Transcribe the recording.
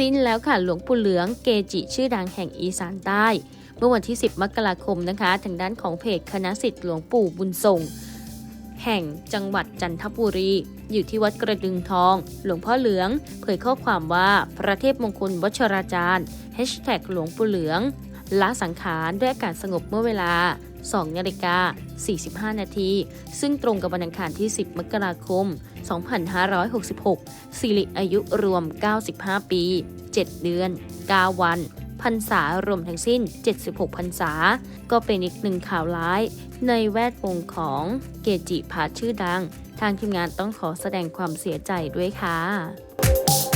สิ้นแล้วค่ะหลวงปู่เหลืองเกจิชื่อดังแห่งอีสานใต้ เมื่อวันที่ 10 มกราคมนะคะทางด้านของเพจคณะสิทธิ์หลวงปู่บุญส่ง แห่งจังหวัดจันทบุรี อยู่ที่วัดกระดึงทอง หลวงพ่อเหลือง เผยข้อความว่าพระเทพมงคลวัชราจารย์ หลวงปู่เหลือง ละสังขารด้วยอากาศสงบเมื่อเวลา 2 นาฬิกา 45 นาที ซึ่งตรงกับวันอังคารที่ 10 มกราคม 2566 สิริอายุรวม 95 ปี 7 เดือน 9 วันพรรษารวมทั้งสิ้น 76 พรรษา ก็เป็นอีกหนึ่งข่าวร้าย ในแวดวงของเกจิพระชื่อดัง ทางทีมงานต้องขอแสดงความเสียใจด้วยค่ะ